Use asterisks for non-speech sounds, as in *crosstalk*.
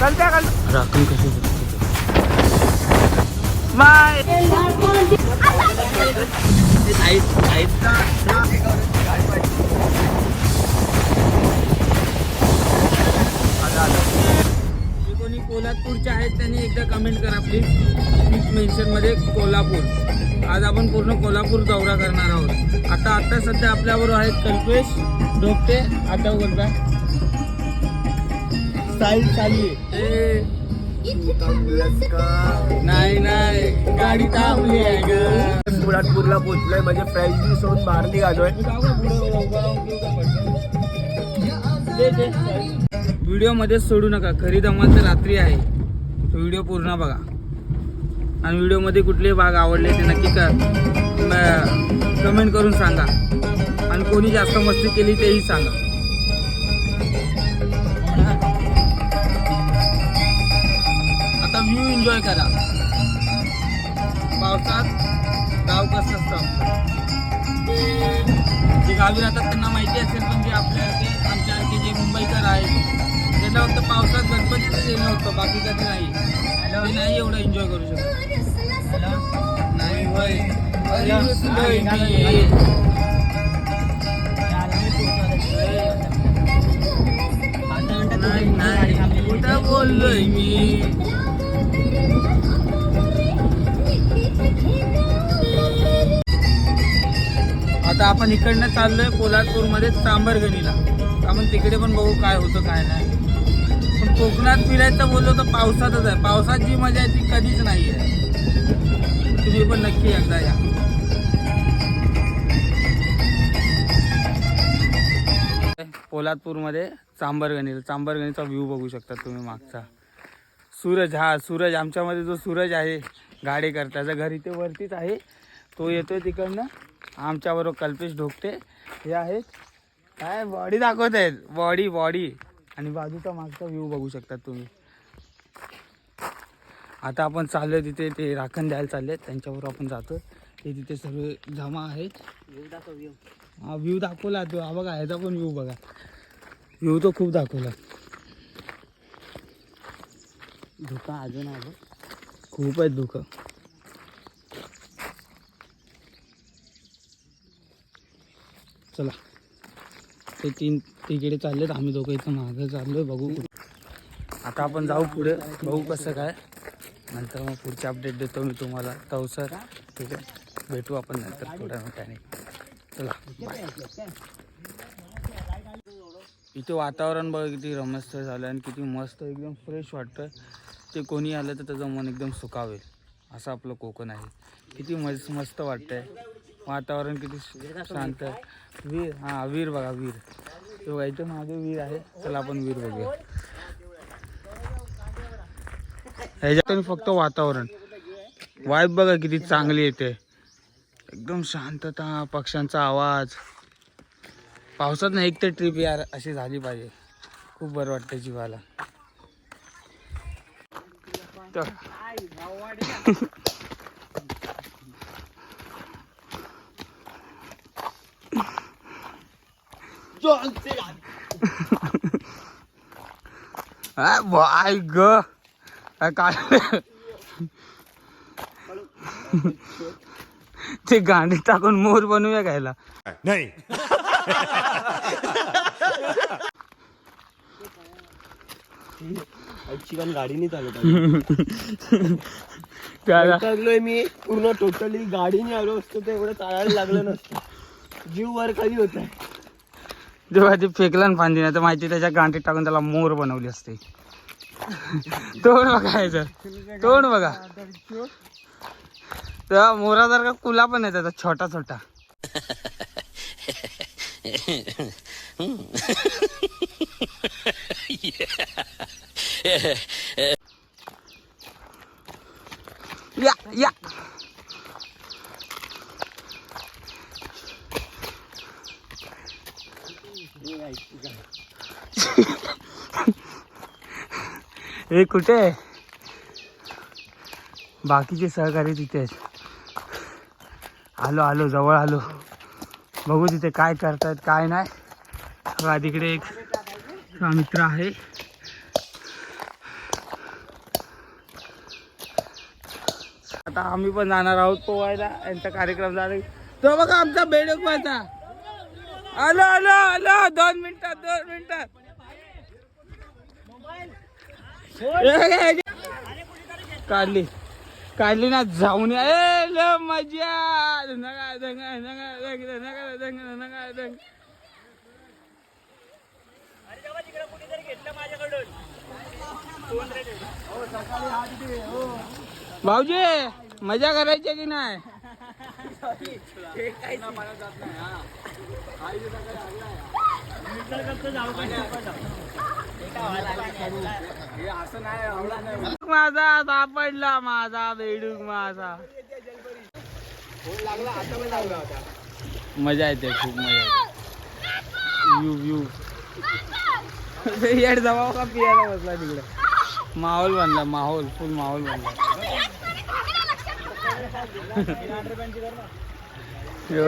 कळत्या कळ राखण कशी बाय जे कोणी कोल्हापूरचे आहेत त्यांनी एकदा कमेंट करा प्लीज स्पीक मेन्शनमध्ये कोल्हापूर. आज आपण पूर्ण कोल्हापूर दौरा करणार आहोत. आता आता सध्या आपल्याबरोबर आहेत कल्पेश डोकटे आता बोलता साईल चालली ए, नाही नाही गाडी थांबली आहे ग. मुरादपूरला पोहोचलोय म्हणजे फ्रेंच होऊन बाहेर निघालोय. व्हिडिओमध्ये सोडू नका खरी धमाल तर रात्री आहे. व्हिडिओ पूर्ण बघा. आणि व्हिडिओमध्ये कुठले भाग आवडले ते नक्की कमेंट करून सांगा. आणि कोणी जास्त मस्ती केली तेही सांगा. एन्जॉय करा. पावसात गाव कसं असतं जे गावी राहतात त्यांना माहिती असेल पण जे आपल्यासारखे आमच्यासारखे जे मुंबईकर आहेत त्यांना फक्त पावसात गणपतीच येणं होतं बाकी कधी नाही. ते नाही एवढं एन्जॉय करू शकत. नाही कुठं बोललोय मी? आता आपण इकडनं चाललोय पोलादपूरमध्ये चांबरगणीला. आपण तिकडे पण बघू काय होतं काय नाही. पण कोकणात फिरायचं बोललो तर पावसातच आहे. पावसात जी मजा आहे ती कधीच नाही आहे तुम्ही पण नक्की एकदा या. पोलादपूरमध्ये चांबरगणीला चांबरगणीचा व्ह्यू बघू शकता तुम्ही मागचा. सूरज हा सूरज आमच्यामध्ये जो सूरज आहे गाडेकर त्याचं घर इथे वरतीच आहे. तो येतोय तिकडनं. आमच्याबरोबर कल्पेश ढोकटे हे आहेत. काय बॉडी दाखवत आहेत बॉडी बॉडी. आणि बाजूचा मागचा व्ह्यू बघू शकता तुम्ही. आता आपण चाललोय तिथे ते राखण द्यायला चालले त्यांच्याबरोबर आपण जातो ते तिथे सर्व जमा आहेत. हा व्ह्यू दाखवला तो. हा बघा ह्याचा पण व्ह्यू बघा. व्ह्यू तो खूप दाखवला. धुका अजून आहे खूप आहेत धुकं. चला. ते तीन तिकडे चाललेत आम्ही दोघं इथं मागं चाललोय बघू आता आपण जाऊ पुढे बघू कसं काय. नंतर मग पुढचे अपडेट देतो मी तुम्हाला. तवसर ठीक आहे. भेटू आपण नंतर थोड्या मोठ्याने चला इथे वातावरण बघ किती रमस्त झालं आणि किती मस्त एकदम फ्रेश वाटतं ते कोणी आलं तर त्याचं मन एकदम सुकावेल असं आपलं कोकण आहे. किती मस्त मस्त वाटतंय. वातावरण किती शांत आहे. वीर हां वीर बघा वीर. ते बघा इथे मागे वीर आहे. चला आपण वीर बघूया. ह्याच्यात फक्त वातावरण. वाईब बघा किती चांगली येते. एकदम शांतता पक्ष्यांचा आवाज. पावसात ना एक तर ट्रिप यार अशी झाली पाहिजे. खूप बरं वाटतं जीवाला *laughs* तर आ, बाय ग काय ते गांडी टाकून मोर बनवूया घ्यायला नहीं. चिकन गाडी नाही चालत त्याला टाकलोय मी पूर्ण टोटली गाडीने आलो असतो तर एवढं चालायला लागलं नसतं. जीव वर खाली होत जेव्हा ते फेकला ना फांदी नाही. तर माहिती त्याच्या गांठीत टाकून त्याला मोर बनवली असते. तोंड बघायचं तोंड बघा. त्या मोरासारखा कुला पण आहे त्याचा छोटा छोटा. या या. *laughs* हे कुठे आहे? बाकीचे सहकारी तिथे आहेत. आलो आलो जवळ आलो. बघू तिथे काय करतायत काय नाही. बघा तिकडे एक मित्र आहे. आता आम्ही पण जाणार आहोत पोवायला. यांचा कार्यक्रम झाला. तो बघा आमचा बेडक माझा. आलो आलो आलो. दोन मिनिटात दोन मिनिटात. काढली. काढली ना जाऊन ल मजा. नगा दंगा नगा दंग नगा दंग नगा दंग भाऊजी मजा करायची की नाही? माझा सापडला माझा बेडूक माझा. मजा येते खूप मजा येते. यू यू येड जमा का पियाला बसला तिकडे? माहोल बनला माहोल फुल माहोल बनला. यो